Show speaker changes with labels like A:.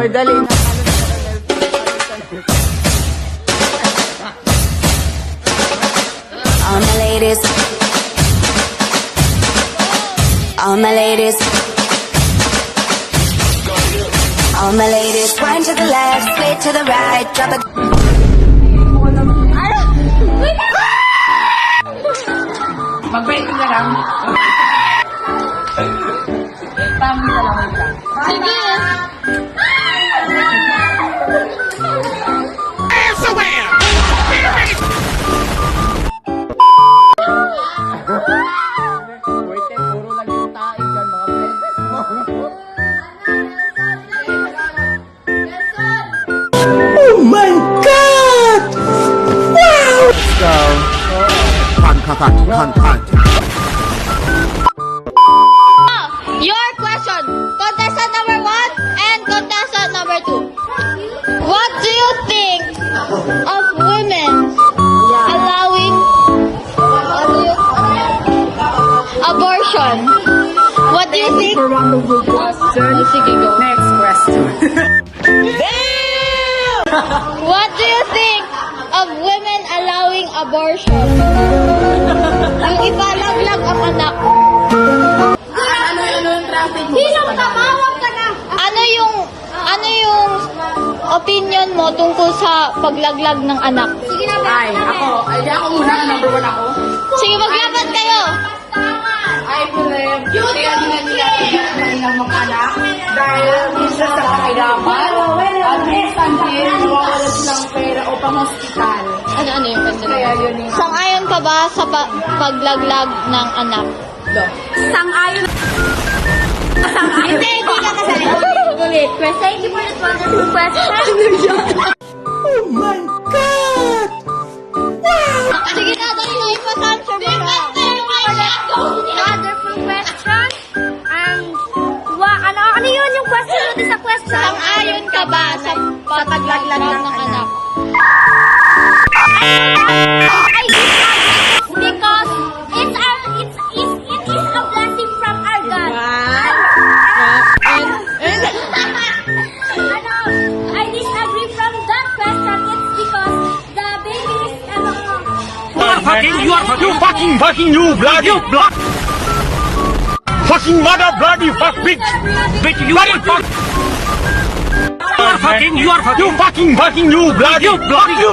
A: Oy, dali na. All my ladies. All my ladies. All my ladies, wind to the left, sway to the right, drop it.
B: Mag-break na lang. Tama na lang.
C: Sige. Your question. Contestant number think of women allowing abortion? What do you think? Oh, sige, go.
B: Next question.
C: What do you think of women allowing abortion? Yung ipalaglag ang anak. Opinion mo tungkol sa paglaglag ng anak? Sige na
B: Ay, ako. Ay, di ako muna. Number one ako.
C: Sige, maglaban kayo.
B: I believe kaya nila nila kanilang mga anak dahil isa sa kahirapan at minsan din nawawala silang pera upang hospital.
C: Ano ano yung pwede
B: Kaya yun yung
C: Sang-ayon ka ba sa pa- paglaglag ng anak?
B: do. Sang-ayon
C: Hindi, Wonderful question.
D: And, wa, ano, ano yun yung question natin sa question?
C: Sang-ayon ka ba sa paglaglag ng anak?
D: I because it's our, it's, it's, it is a blessing from our God. ano, I disagree from that question. It's because the baby is, ano,
E: You are fucking, you are fucking, you fucking, fucking, you bloody, blood. Fucking mother, bloody, fuck, bitch. Bitch, you are fuck. You are fucking, you are fucking, you fucking, fucking, you bloody, You bloody, you